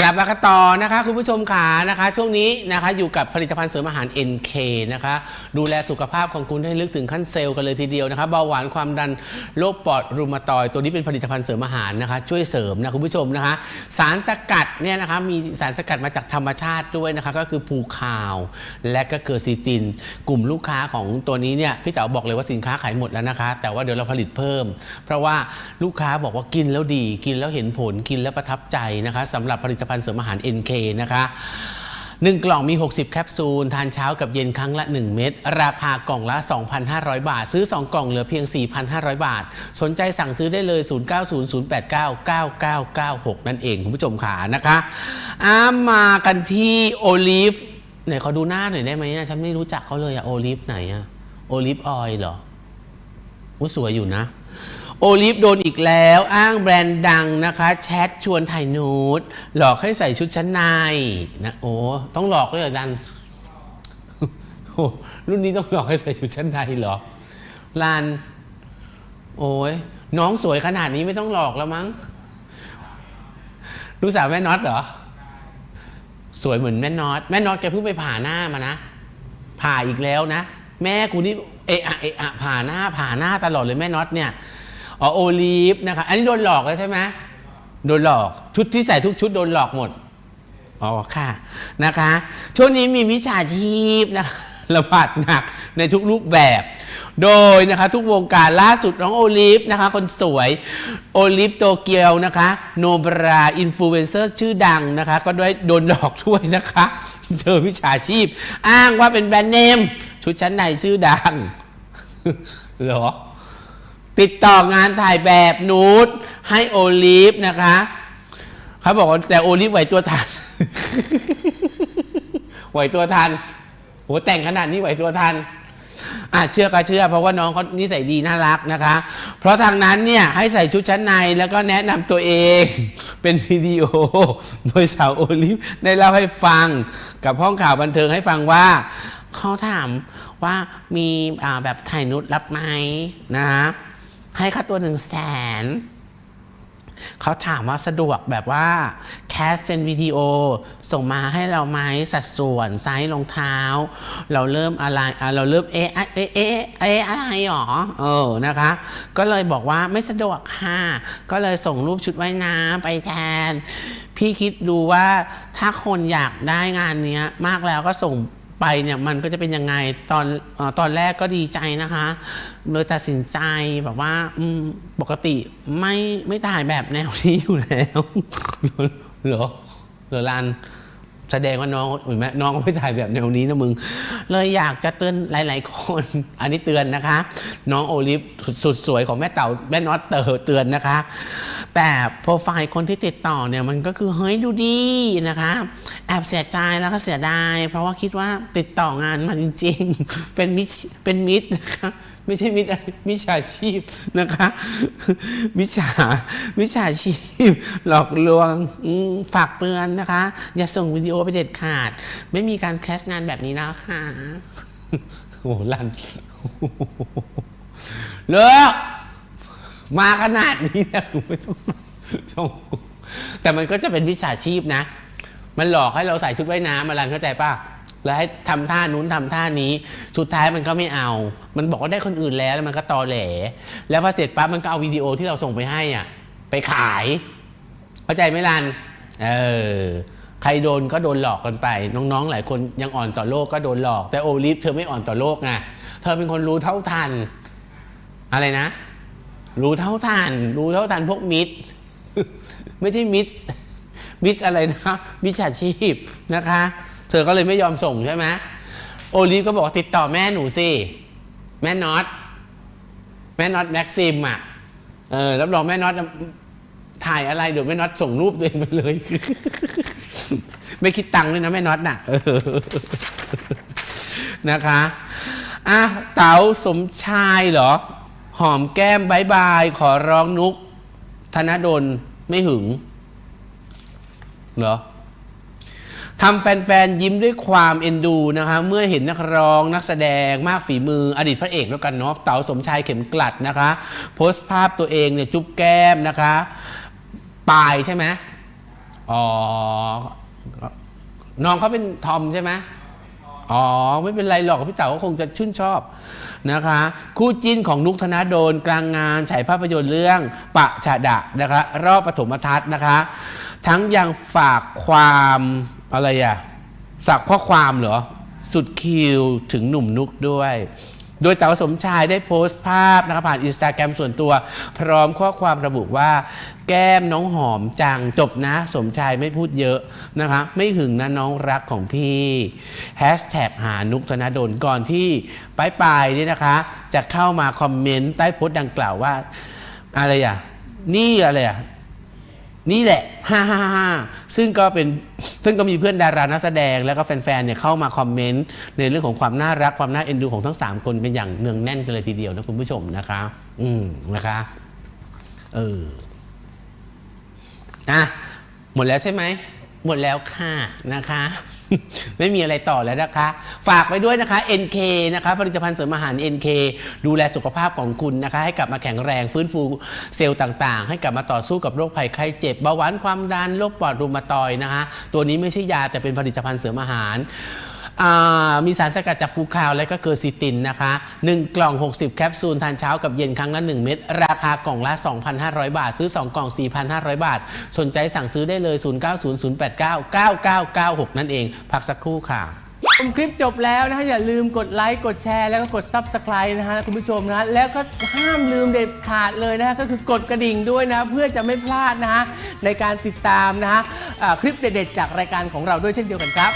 กลับมากันต่อนะคะ คุณผู้ชมขานะคะ ช่วงนี้นะคะอยู่กับผลิตภัณฑ์เสริมอาหาร NK นะคะ ดูแลสุขภาพของคุณให้ลึกถึงขั้นเซลล์กันเลยทีเดียวนะคะเบาหวานความดันโรคปอดรูมาตอยตัวนี้เป็นผลิตภัณฑ์เสริมอาหารนะคะ ช่วยเสริมนะคุณผู้ชมนะคะ สารสกัดเนี่ยนะคะมีสารสกัดมาจากธรรมชาติด้วยนะคะก็คือภูคาว และก็เกอร์ซีติน กลุ่มลูกค้าของตัวนี้เนี่ยพี่เต๋อบอกเลยว่าสินค้าขายหมดแล้วนะคะ แต่ว่าเดี๋ยวเราผลิตเพิ่ม เพราะว่าลูกค้าบอกว่ากินแล้วดี กินแล้วเห็นผลกินแล้วประทับใจนะคะสำหรับผลิตตภัณฑ์เสริมอาหาร NK นะคะ1 กล่องมี 60 แคปซูล ทานเช้ากับเย็นครั้งละ 1 เม็ดราคากล่องละ 2,500 บาท ซื้อ 2 กล่องเหลือเพียง 4,500 บาท สนใจสั่งซื้อได้เลย 0900899996 นั่นเองคุณผู้ชมขานะคะอามากันที่โอลิฟไหนขอดูหน้าหน่อยได้ไหมฉันไม่รู้จักเขาเลยอะโอลิฟไหนอะโอลิฟออยล์เหรออู้สวยอยู่นะ โอลิฟโดนอีกแล้วอ้างแบรนด์ดังนะคะ แชทชวนถ่ายนูดหลอกให้ใส่ชุดชั้นในนะโอ้ต้องหลอกด้วยเหรอดันโอ้รุ่นนี้ต้องหลอกให้ใส่ชุดชั้นในเหรอลาน โอ้ยน้องสวยขนาดนี้ไม่ต้องหลอกแล้วมั้งลูกสาวแม่น็อตเหรอ สวยเหมือนแม่น็อตแม่น็อตแกเพิ่งไปผ่าหน้ามานะ ผ่าอีกแล้วนะ แม่กูนี่เอะอะเอะอะผ่าหน้าผ่าหน้าตลอดเลยแม่น็อตเนี่ย อ๋อโอลีฟนะคะอันนี้โดนหลอกแล้วใช่ไหมโดนหลอกชุดที่ใส่ทุกชุดโดนหลอกหมดอ๋อค่ะนะคะ ช่วงนี้มีมิจฉาชีพนะคะระบาดหนักในทุกรูปแบบ โดยนะคะทุกวงการล่าสุดน้องโอลิฟนะคะ คนสวยโอลิฟโตเกียวนะคะ โนบราอินฟลูเอนเซอร์ชื่อดังนะคะ ก็ด้วยโดนหลอกด้วยนะคะ เจอวิชาชีพ อ้างว่าเป็นแบรนด์เนม ชุดชั้นในชื่อดัง เหรอ ติดต่องานถ่ายแบบนูดให้โอลิฟนะคะเขาบอกว่าแต่โอลิฟไหวตัวทัน ไหวตัวทันโหแต่งขนาดนี้ไหวตัวทันอะเชื่อก็เชื่อเพราะว่าน้องเขานิสัยดีน่ารักนะคะ เพราะทางนั้นเนี่ยให้ใส่ชุดชั้นในแล้วก็แนะนำตัวเองเป็นวิดีโอ โดยสาวโอลิฟได้เล่าให้ฟังกับห้องข่าวบันเทิงให้ฟังว่าเขาถามว่ามีแบบถ่ายนุดรับไหมนะคะ ให้ค่าตัวหนึ่งแสนเขาถามว่าสะดวกแบบว่า แคสเป็นวิดีโอ ส่งมาให้เราไหมสัดส่วนไซส์รองเท้า เราเริ่มอะไรเราเริ่มเออะเอะเอะเอะอะไรหรอเออนะคะ ก็เลยบอกว่าไม่สะดวกค่ะ ก็เลยส่งรูปชุดว่ายน้ำไปแทน พี่คิดดูว่าถ้าคนอยากได้งานเนี้ยมากแล้วก็ส่ง ไปเนี่ยมันก็จะเป็นยังไงตอนอตอนแรกก็ดีใจนะคะเลยตัดสินใจแบบว่าปกติไม่ไม่ถ่ายแบบแนวนี้อยู่แล้วเหรอเหรอลานแสดงว่าน้องเห็นไหมน้องไม่ถ่ายแบบแนวนี้นะมึง เลยอยากจะเตือนหลาย ๆ คน อันนี้เตือนนะคะ น้องโอลิฟสุดสวยของแม่เต่าแม่น็อตเตอเตือนนะคะ แต่โปรไฟล์คนที่ติดต่อเนี่ยมันก็คือเฮ้ยดูดีนะคะ แอบเสียใจแล้วก็เสียดาย เพราะว่าคิดว่าติดต่องานมาจริง ๆ เป็นมิเป็นมิตรนะคะไม่ใช่มิจมิจฉาชีพนะคะ มิจฉามิจฉาชีพ หลอกลวงฝากเตือนนะคะ อย่าส่งวิดีโอไปเด็ดขาด ไม่มีการแคสงานแบบนี้นะค่ะโอ้โหลันเลิกมาขนาดนี้แล้วไม่ต้องชงแต่มันก็จะเป็นวิชาชีพนะ มันหลอกให้เราใส่ชุดว่ายน้ำมาลันเข้าใจป่ะแล้วให้ทำท่านู้นทำท่านี้ สุดท้ายมันก็ไม่เอา มันบอกว่าได้คนอื่นแล้วแล้วมันก็ตอแหล แล้วพอเสร็จปั๊บมันก็เอาวิดีโอที่เราส่งไปให้อะไปขาย เข้าใจไหมลัน เออ ใครโดนก็โดนหลอกกันไป น้องๆ หลายคนยังอ่อนต่อโลกก็โดนหลอก แต่โอลิฟเธอไม่อ่อนต่อโลกไงเธอเป็นคนรู้เท่าทัน อะไรนะ รู้เท่าทัน รู้เท่าทันพวกมิตรไม่ใช่มิสมิสอะไรนะคะมิจฉาชีพนะคะ เธอก็เลยไม่ยอมส่งใช่ไหมโอลิฟก็บอกติดต่อแม่หนูสิแม่น็อตแม่น็อตแม็กซิมอะเออรับรองแม่น็อตถ่ายอะไรเดี๋ยวแม่น็อตส่งรูปตัวเองไปเลย ไม่คิดตังค์ด้วยนะแม่น็อตน่ะเออนะคะอะเต๋าสมชายเหรอ หอมแก้มบายบาย ขอร้องนุก ธนดลไม่หึง เหรอทำแฟนๆ ยิ้มด้วยความเอ็นดูนะคะ เมื่อเห็นนักร้องนักแสดงมากฝีมืออดีตพระเอกแล้วกันเนาะเต๋าสมชายเข็มกลัดนะคะ โพสต์ภาพตัวเองเนี่ยจุ๊บแก้มนะคะปลายใช่ไหมอ๋อ น้องเขาเป็นทอมใช่ไหมอ๋อ ไม่เป็นไรหรอกพี่เต๋าก็คงจะชื่นชอบนะคะ คู่จิ้นของนุกธนาโดนกลางงานฉายภาพยนตร์เรื่องปะฉะดะนะคะ รอบปฐมทัศน์นะคะ ทั้งยังฝากความอะไรอะสักข้อความเหรอ สุดคิวถึงหนุ่มนุกด้วย โดยเต๋าสมชายได้โพสต์ภาพนะคะผ่านอินสตาแกรมส่วนตัว พร้อมข้อความระบุว่า แก้มน้องหอมจังจบนะ สมชายไม่พูดเยอะนะคะ ไม่หึงนะน้องรักของพี่แฮชแท็กหานุกธนดลก่อนที่ปลายปลายนี่นะคะ จะเข้ามาคอมเมนต์ใต้โพสต์ดังกล่าวว่า อะไรอะ นี่อะไรอะ นี่แหละฮ่าฮ่าฮ่าซึ่งก็เป็นซึ่งก็มีเพื่อนดารานักแสดงแล้วก็แฟนๆเนี่ยเข้ามาคอมเมนต์ในเรื่องของความน่ารักความน่าเอ็นดูของทั้ง 3 คนเป็นอย่างเนืองแน่นกันเลยทีเดียวนะคุณผู้ชมนะคะ อืมนะคะเอออะหมดแล้วใช่ไหมหมดแล้วค่ะนะคะ ไม่มีอะไรต่อแล้วนะคะ ฝากไว้ด้วยนะคะ NK นะคะ ผลิตภัณฑ์เสริมอาหาร NK ดูแลสุขภาพของคุณนะคะ ให้กลับมาแข็งแรงฟื้นฟูเซลล์ต่างๆ ให้กลับมาต่อสู้กับโรคภัยไข้เจ็บเบาหวานความดันโรคปอดรุมาตอยนะคะ ตัวนี้ไม่ใช่ยาแต่เป็นผลิตภัณฑ์เสริมอาหาร มีสารสกัดจากภูคาวและก็เกอร์ซิตินนะคะ 1 กล่อง 60 แคปซูล ทานเช้ากับเย็นครั้งละ 1 เม็ดราคากล่องละ 2,500 บาท ซื้อ 2 กล่อง 4,500 บาท สนใจสั่งซื้อได้เลย 0900899996 นั่นเอง พักสักครู่ค่ะชมคลิปจบแล้วนะฮะอย่าลืมกดไลค์กดแชร์แล้วก็กด Subscribe นะฮะคุณผู้ชมนะแล้วก็ห้ามลืมเด็ดขาดเลยนะฮะก็คือกดกระดิ่งด้วยนะ เพื่อจะไม่พลาดนะฮะในการติดตามนะฮะคลิปเด็ดๆจากรายการของเราด้วยเช่นเดียวกันครับ